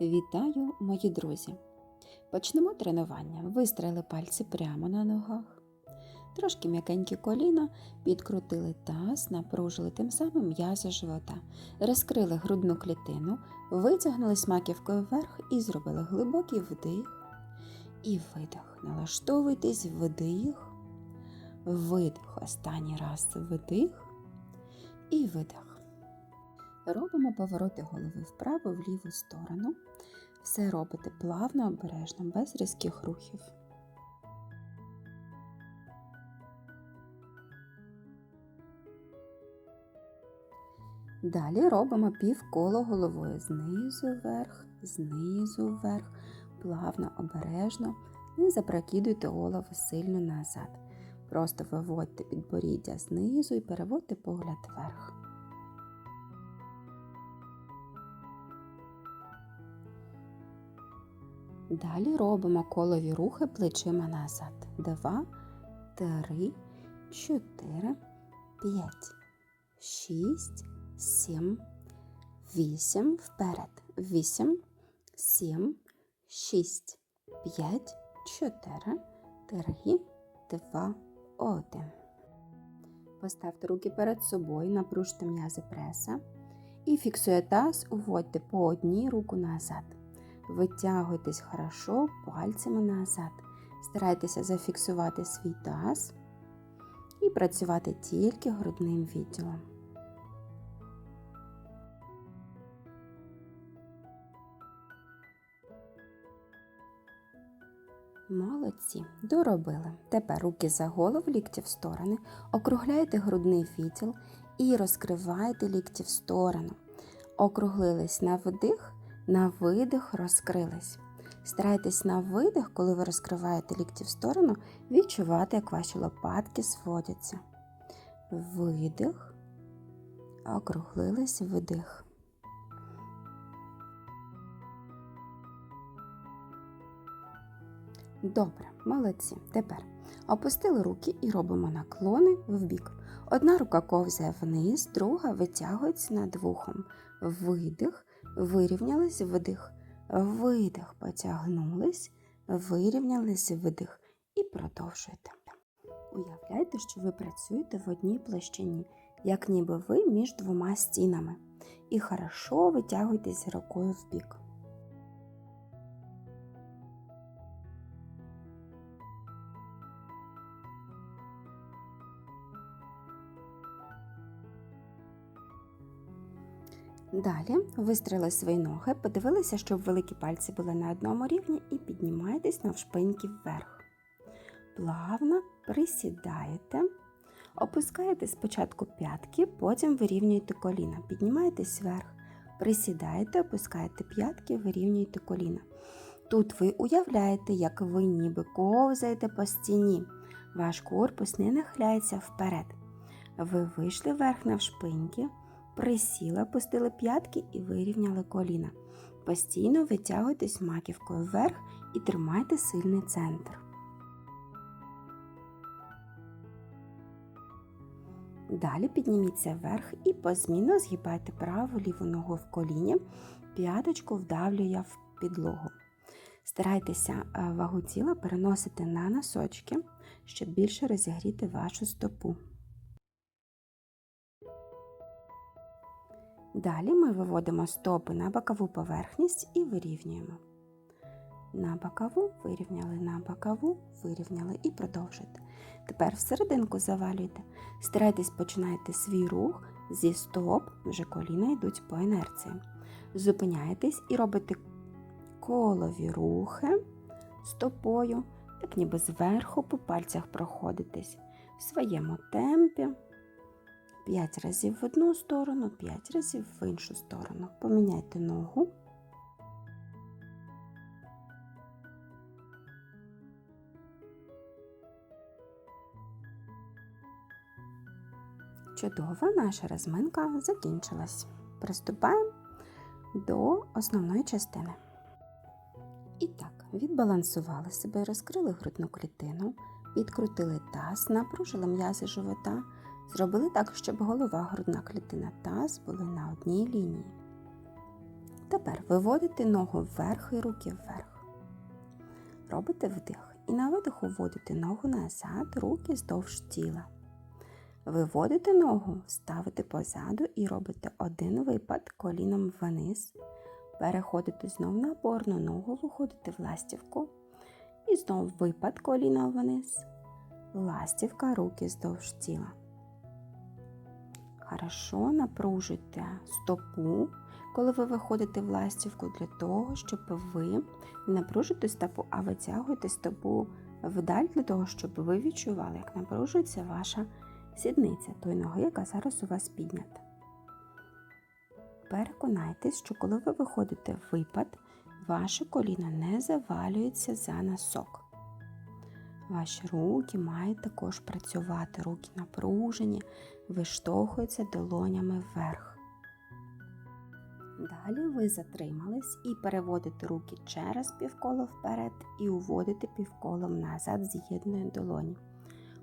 Вітаю, мої друзі! Почнемо тренування. Вистроїли пальці прямо на ногах. Трошки м'якенькі коліна, підкрутили таз, напружили тим самим м'язи живота, розкрили грудну клітину, витягнули маківкою вверх і зробили глибокий вдих і видих. Налаштовуйтесь вдих, видих. Останній раз вдих і видих. Робимо повороти голови вправо в ліву сторону. Все робите плавно, обережно, без різких рухів. Далі робимо півколо головою знизу вверх, знизу вверх, плавно, обережно. Не запрокидуйте голову сильно назад. Просто виводьте підборіддя знизу і переводьте погляд вверх. Далі робимо колові рухи плечима назад. Два, три, чотири, п'ять, шість, сім, вісім. Вперед. Вісім, сім, шість, п'ять, чотири, три, два, один. Поставте руки перед собою, напружте м'язи преса і фіксує таз, уводьте по одній руку назад. Витягуйтесь хорошо пальцями назад. Старайтеся зафіксувати свій таз і працювати тільки грудним відділом. Молодці, доробили. Тепер руки за голову, лікті в сторони, округляйте грудний відділ і розкривайте лікті в сторону. Округлились на вдих, на видих розкрились. Старайтесь на видих, коли ви розкриваєте лікті в сторону, відчувати, як ваші лопатки зводяться. Видих, округлились, вдих. Добре, молодці. Тепер опустили руки і робимо наклони вбік. Одна рука ковзає вниз, друга витягується над вухом. Видих, вирівнялись, вдих, видих, потягнулись, вирівнялись, видих і продовжуйте. Уявляйте, що ви працюєте в одній площині, як ніби ви між двома стінами. І хорошо витягуйтесь рукою вбік. Далі вистріли свої ноги, подивилися, щоб великі пальці були на одному рівні, і піднімаєтесь навшпиньки вверх. Плавно присідаєте, опускаєте спочатку п'ятки, потім вирівнюєте коліна. Піднімаєтесь вверх, присідаєте, опускаєте п'ятки, вирівнюєте коліна. Тут ви уявляєте, як ви ніби ковзаєте по стіні. Ваш корпус не нахиляється вперед. Ви вийшли вверх навшпиньки, Присіли, опустили п'ятки і вирівняли коліна. Постійно витягуйтесь маківкою вверх і тримайте сильний центр. Далі підніміться вверх і позмінно згибайте праву ліву ногу в коліні, п'яточку вдавлює в підлогу. Старайтеся вагу тіла переносити на носочки, щоб більше розігріти вашу стопу. Далі ми виводимо стопи на бокову поверхність і вирівнюємо. На бокову вирівняли, на бокову вирівняли і продовжуйте. Тепер всерединку завалюйте. Старайтесь починайте свій рух зі стоп, вже коліна йдуть по інерції. Зупиняєтесь і робите колові рухи стопою, як ніби зверху по пальцях проходитесь в своєму темпі. 5 разів в одну сторону, 5 разів в іншу сторону. Поміняйте ногу. Чудово, наша розминка закінчилась. Приступаємо до основної частини. І так, відбалансували себе, розкрили грудну клітину, відкрутили таз, напружили м'язи живота. Зробили так, щоб голова, грудна клітина таз були на одній лінії. Тепер виводите ногу вверх і руки вверх. Робите вдих. І на видиху вводите ногу назад, руки здовж тіла. Виводите ногу, ставите позаду і робите один випад коліном вниз. Переходите знов на опорну ногу, виходите в ластівку. І знов випад коліна вниз. Ластівка, руки здовж тіла. Хорошо напружуйте стопу, коли ви виходите в ластівку, для того, щоб ви не напружуєте стопу, а витягуєте стопу вдаль для того, щоб ви відчували, як напружується ваша сідниця тої ноги, яка зараз у вас піднята. Переконайтесь, що коли ви виходите в випад, ваше коліно не завалюється за носок. Ваші руки мають також працювати, руки напружені, виштовхуються долонями вверх. Далі ви затримались і переводите руки через півколо вперед і уводите півколом назад з'єднує долоні.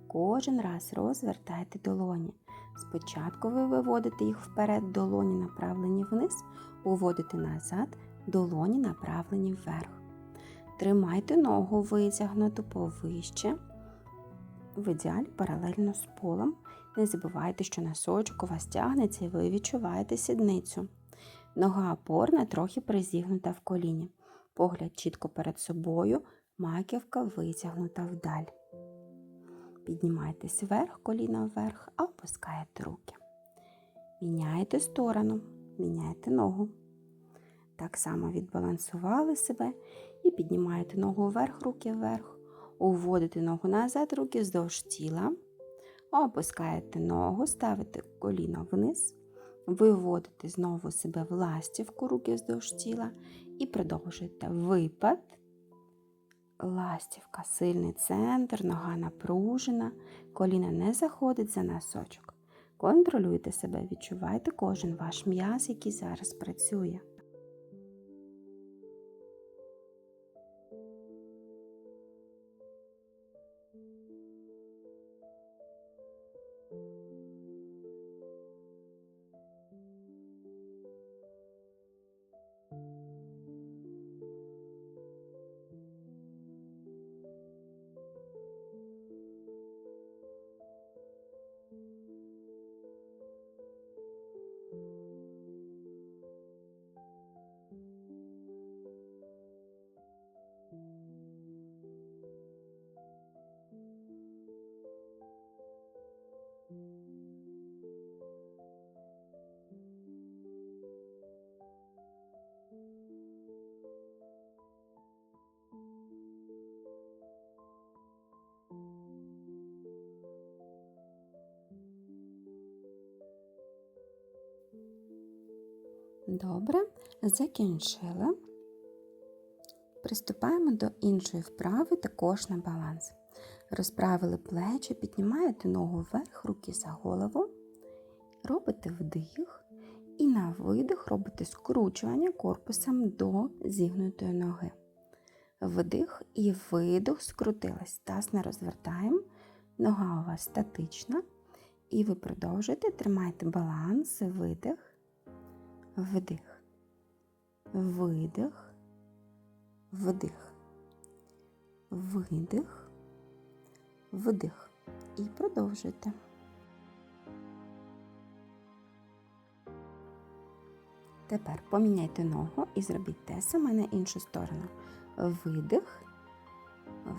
Кожен раз розвертайте долоні. Спочатку ви виводите їх вперед, долоні направлені вниз, уводите назад, долоні направлені вверх. Тримайте ногу витягнуту повище, в ідеалі паралельно з полом. Не забувайте, що носочок у вас тягнеться і ви відчуваєте сідницю. Нога опорна, трохи призігнута в коліні. Погляд чітко перед собою, маківка витягнута вдаль. Піднімайтесь вверх, коліна вверх, а опускаєте руки. Міняєте сторону, міняєте ногу. Так само відбалансували себе і піднімаєте ногу вверх, руки вверх, уводите ногу назад, руки вздовж тіла, опускаєте ногу, ставите коліно вниз, виводите знову себе в ластівку, руки вздовж тіла і продовжуєте випад. Ластівка, сильний центр, нога напружена, коліна не заходить за носочок. Контролюйте себе, відчувайте кожен ваш м'яз, який зараз працює. Добре, закінчили. Приступаємо до іншої вправи, також на баланс. Розправили плечі, піднімаєте ногу вверх, руки за голову, робите вдих і на видих робите скручування корпусом до зігнутої ноги. Вдих і видих скрутилась. Таз не розвертаємо, нога у вас статична. І ви продовжуєте, тримайте баланс, видих, вдих, видих, вдих, видих, вдих. І продовжуйте. Тепер поміняйте ногу і зробіть те саме на іншу сторону. Видих,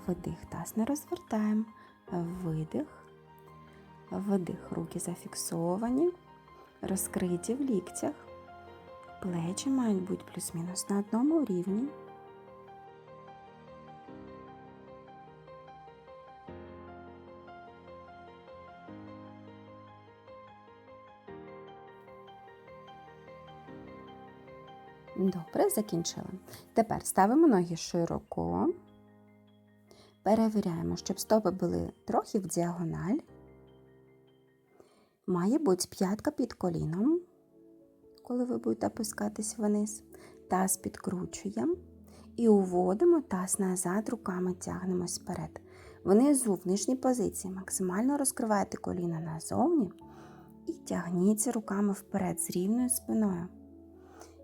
вдих, таз не розвертаємо, видих, вдих, руки зафіксовані, розкриті в ліктях. Плечі мають бути плюс-мінус на одному рівні. Добре, закінчили. Тепер ставимо ноги широко. Перевіряємо, щоб стопи були трохи в діагональ. Має бути п'ятка під коліном, коли ви будете опускатись вниз. Таз підкручуємо і уводимо таз назад, руками тягнемось вперед. Внизу, в нижній позиції, максимально розкривайте коліна назовні і тягніться руками вперед з рівною спиною.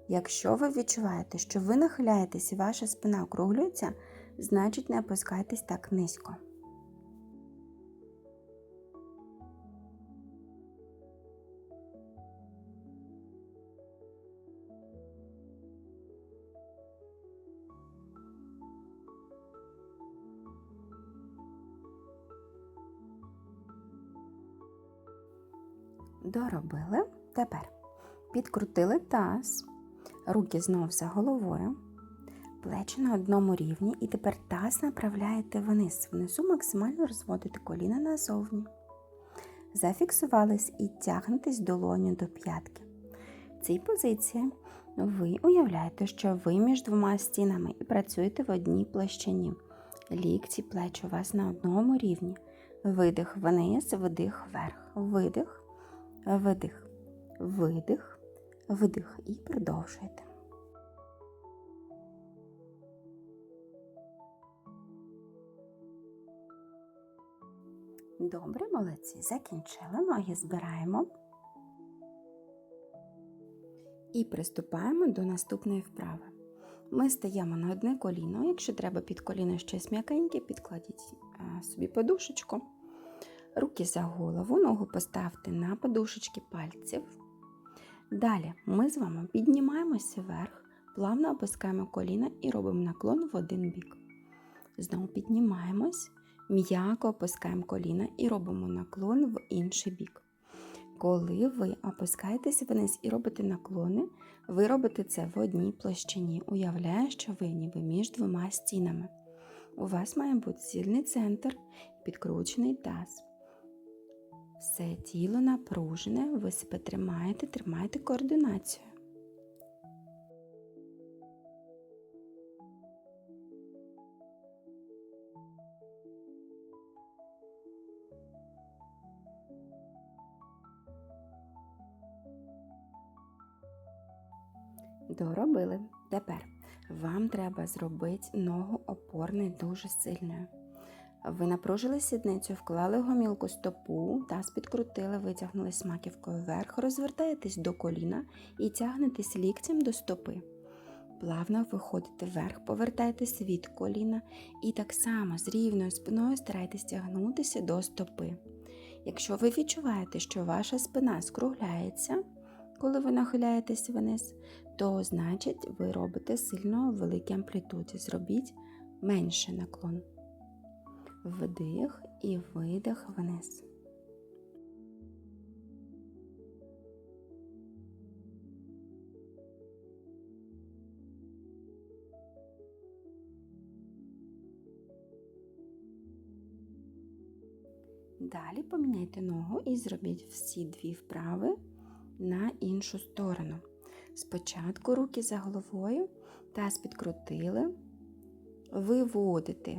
Якщо ви відчуваєте, що ви нахиляєтесь і ваша спина округлюється, значить не опускайтесь так низько. Доробили. Тепер підкрутили таз, руки знов за головою, плечі на одному рівні, і тепер таз направляєте вниз. Внизу максимально розводите коліна назовні. Зафіксувались і тягнетесь долоню до п'ятки. В цій позиції ви уявляєте, що ви між двома стінами і працюєте в одній площині. Лікті плеч у вас на одному рівні. Видих вниз, вдих вверх, видих, видих, видих, видих і продовжуєте. Добре, молодці, закінчили. Ноги збираємо. І приступаємо до наступної вправи. Ми стаємо на одне коліно. Якщо треба під коліно щось м'якеньке, підкладіть собі подушечку. Руки за голову, ногу поставте на подушечки пальців. Далі ми з вами піднімаємося вверх, плавно опускаємо коліна і робимо наклон в один бік. Знову піднімаємось, м'яко опускаємо коліна і робимо наклон в інший бік. Коли ви опускаєтеся вниз і робите наклони, ви робите це в одній площині, уявляє, що ви ніби між двома стінами. У вас має бути сильний центр, підкручений таз. Все тіло напружене, ви себе тримаєте, тримаєте координацію. Доробили. Тепер вам треба зробити ногу опорною дуже сильною. Ви напружили сідницю, вклали гомілку стопу, таз підкрутили, витягнули смаківкою вверх, розвертаєтесь до коліна і тягнетесь ліктем до стопи. Плавно виходите вверх, повертаєтесь від коліна і так само з рівною спиною старайтесь тягнутися до стопи. Якщо ви відчуваєте, що ваша спина скругляється, коли ви нахиляєтесь вниз, то значить ви робите сильно великі амплітуді. Зробіть менше наклон. Вдих і видих вниз. Далі поміняйте ногу і зробіть всі дві вправи на іншу сторону. Спочатку руки за головою, таз підкрутили, виводите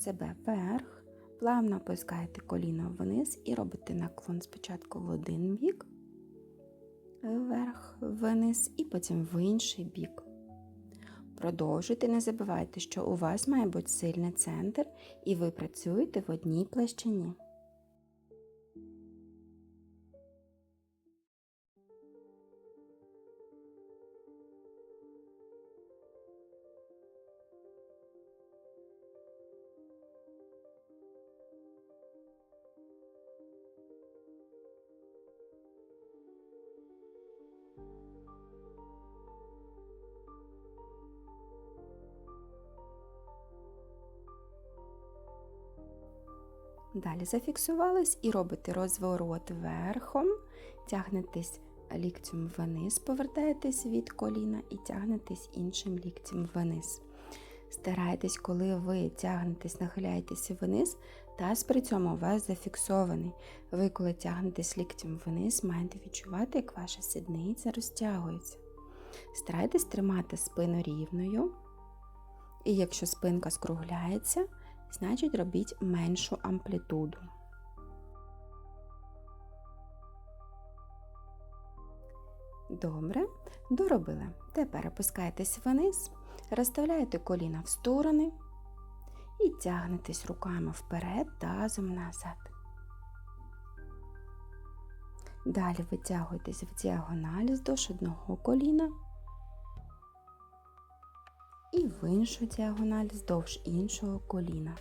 себе вверх, плавно опускаєте коліно вниз і робите наклон спочатку в один бік, вверх, вниз, і потім в інший бік. Продовжуйте, не забувайте, що у вас має бути сильний центр, і ви працюєте в одній площині. Далі зафіксувались і робите розворот верхом, тягнетесь ліктем вниз, повертаєтесь від коліна і тягнетесь іншим ліктем вниз. Старайтесь, коли ви тягнетесь, нахиляєтеся вниз, таз при цьому у вас зафіксований. Ви, коли тягнетесь ліктем вниз, маєте відчувати, як ваша сідниця розтягується. Старайтесь тримати спину рівною. І якщо спинка скругляється, значить робіть меншу амплітуду. Добре, доробили. Тепер опускаєтесь вниз, розставляєте коліна в сторони і тягнетесь руками вперед, тазом назад. Далі витягуєтесь в діагональ здовж одного коліна і в іншу діагональ вздовж іншого коліна.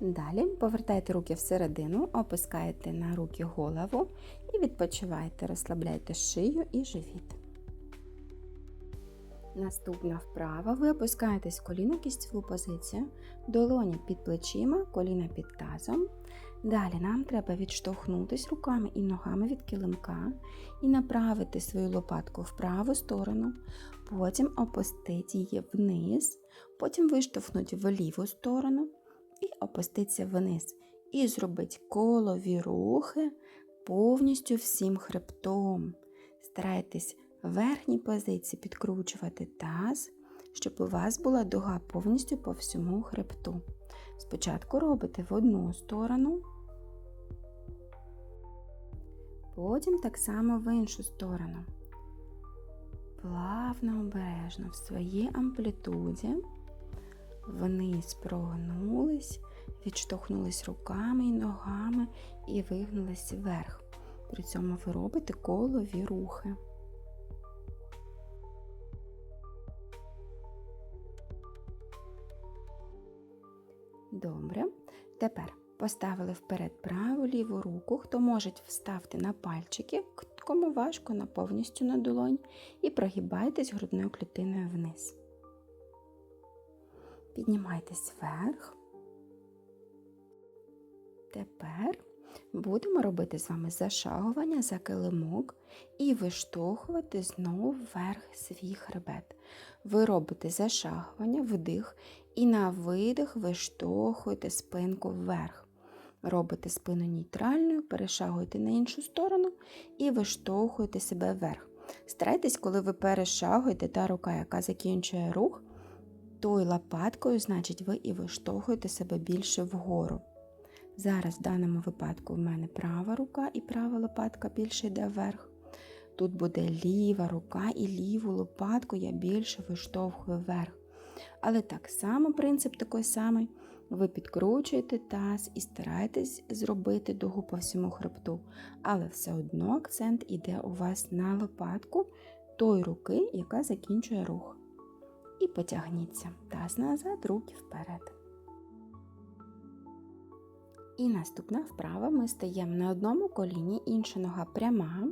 Далі повертайте руки всередину, опускаєте на руки голову і відпочивайте, розслабляйте шию і живіт. Наступна вправа. Ви опускаєтесь в коліно кістьову позицію, долоні під плечима, коліна під тазом. Далі нам треба відштовхнутися руками і ногами від килимка і направити свою лопатку в праву сторону, потім опустити її вниз, потім виштовхнути в ліву сторону і опуститися вниз. І зробити колові рухи повністю всім хребтом. Старайтесь в верхній позиції підкручувати таз, щоб у вас була дуга повністю по всьому хребту. Спочатку робите в одну сторону, потім так само в іншу сторону. Плавно, обережно в своїй амплітуді. Вниз прогнулись, відштовхнулись руками і ногами і вигнулись вверх. При цьому ви робите колові рухи. Добре. Тепер поставили вперед праву ліву руку. Хто може вставте на пальчики, кому важко на повністю на долонь, і прогибайтесь грудною клітиною вниз. Піднімайтесь вверх. Тепер будемо робити з вами зашагування за килимок і виштовхувати знову вверх свій хребет. Ви робите зашагування, вдих, і на видих виштовхуєте спинку вверх. Робите спину нейтральною, перешагуєте на іншу сторону і виштовхуєте себе вверх. Старайтесь, коли ви перешагуєте, та рука, яка закінчує рух, тою лопаткою, значить, ви і виштовхуєте себе більше вгору. Зараз в даному випадку в мене права рука і права лопатка більше йде вверх. Тут буде ліва рука і ліву лопатку я більше виштовхую вверх. Але так само принцип такий самий. Ви підкручуєте таз і стараєтесь зробити дугу по всьому хребту, але все одно акцент іде у вас на лопатку той руки, яка закінчує рух. І потягніться. Таз назад, руки вперед. І наступна вправа. Ми стаємо на одному коліні, інша нога пряма,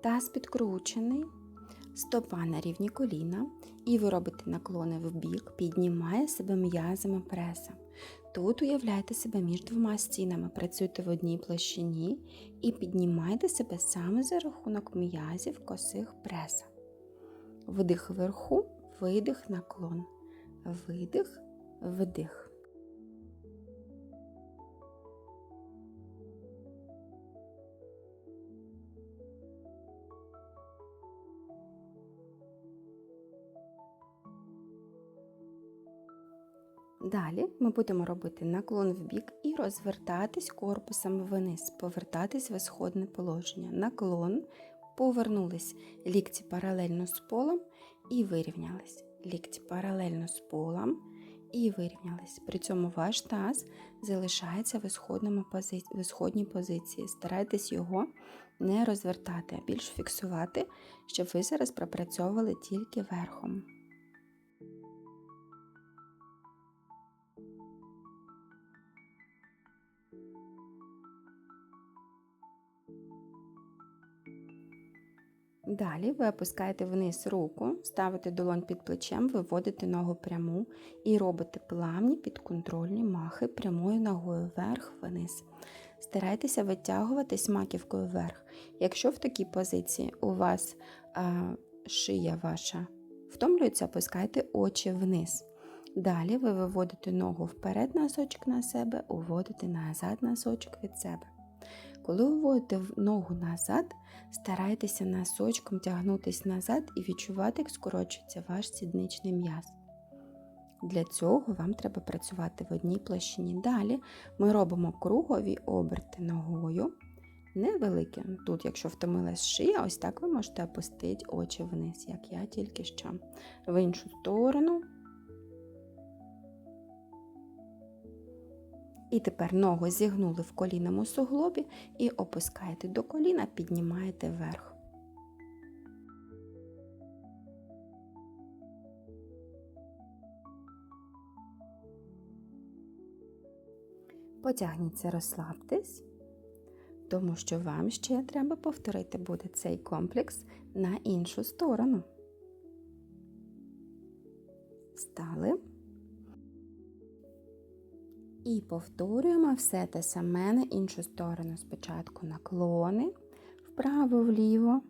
таз підкручений, стопа на рівні коліна, і ви робите наклони в бік, піднімає себе м'язами преса. Тут уявляйте себе між двома стінами, працюйте в одній площині і піднімайте себе саме за рахунок м'язів косих преса. Вдих вверху, видих, наклон, видих, вдих. Далі ми будемо робити наклон в бік і розвертатись корпусом вниз, повертатись в ісходне положення. Наклон, повернулись лікті паралельно з полом і вирівнялись. Лікті паралельно з полом і вирівнялись. При цьому ваш таз залишається в, ісходній позиції. Старайтесь його не розвертати, а більш фіксувати, щоб ви зараз пропрацьовували тільки верхом. Далі ви опускаєте вниз руку, ставите долонь під плечем, виводите ногу пряму і робите плавні підконтрольні махи прямою ногою вверх-вниз. Старайтеся витягуватись маківкою вверх. Якщо в такій позиції у вас а, шия ваша втомлюється, опускайте очі вниз. Далі ви виводите ногу вперед носочок на себе, уводите назад носочок від себе. Коли виводите ногу назад, старайтеся носочком тягнутися назад і відчувати, як скорочується ваш сідничний м'яз. Для цього вам треба працювати в одній площині. Далі ми робимо кругові оберти ногою. Невеликі. Тут, якщо втомилась шия, ось так ви можете опустити очі вниз, як я тільки що. В іншу сторону І тепер ногу зігнули в колінному суглобі і опускаєте до коліна, піднімаєте вверх. Потягніться, розслабтесь, тому що вам ще треба повторити буде цей комплекс на іншу сторону. Стали. І повторюємо все те саме на іншу сторону. Спочатку наклони вправо-вліво.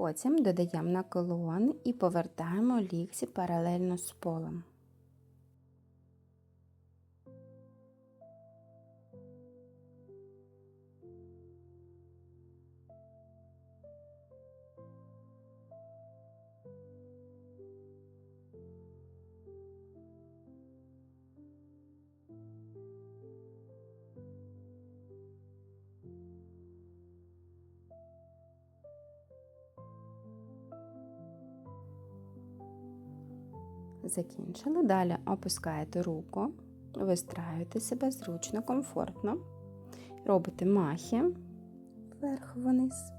Потім додаємо наклон і повертаємо лікті паралельно з полом. Закінчили. Далі опускаєте руку, вистраюєте себе зручно, комфортно. Робите махи вверх-вниз.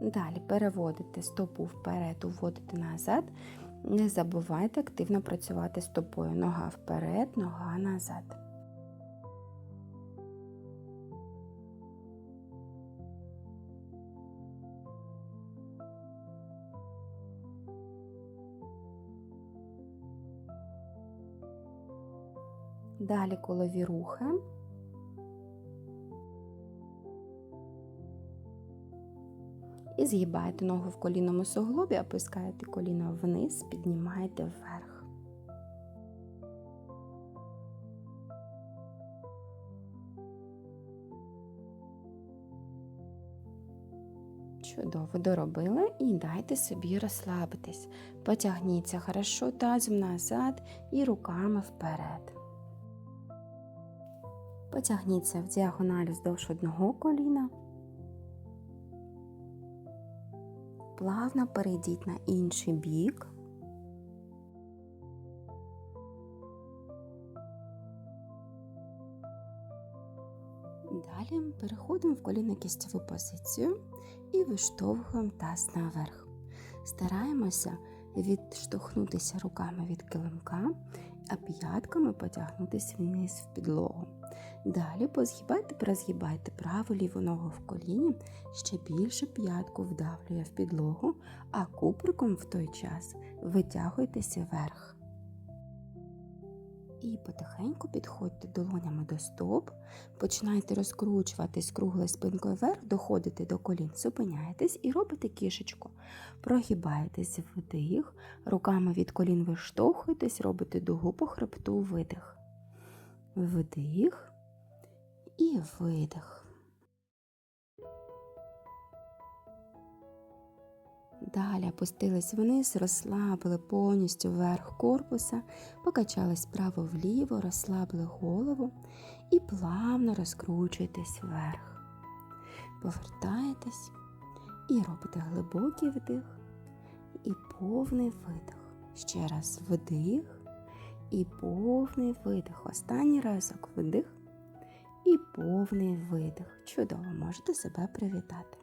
Далі переводите стопу вперед, уводите назад. Не забувайте активно працювати стопою. Нога вперед, нога назад. Далі колові рухи. І згибаєте ногу в колінному суглобі, опускаєте коліно вниз, піднімаєте вверх. Чудово доробили і дайте собі розслабитись. Потягніться хорошо тазом назад і руками вперед. Потягніться в діагональ вздовж одного коліна. Плавно перейдіть на інший бік. Далі переходимо в коліно-кістєву позицію і виштовхуємо таз наверх. Стараємося відштовхнутися руками від килимка, а п'ятками потягнутися вниз в підлогу. Далі позгибайте, прозгибайте праву ліву ногу в коліні, ще більше п'ятку вдавлює в підлогу, а куприком в той час витягуйтеся вверх. І потихеньку підходьте долонями до стоп, починайте розкручуватись круглою спинкою вверх, доходите до колін, зупиняєтесь і робите кішечку. Прогибаєтесь вдих, руками від колін виштовхуєтесь, робите дугу по хребту, видих. Вдих і видих. Далі опустились вниз, розслабили повністю верх корпуса, покачались вправо-вліво, розслабили голову і плавно розкручуєтесь вверх. Повертаєтесь і робите глибокий вдих і повний видих. Ще раз вдих і повний видих. Останній разок вдих і повний видих. Чудово, можете себе привітати.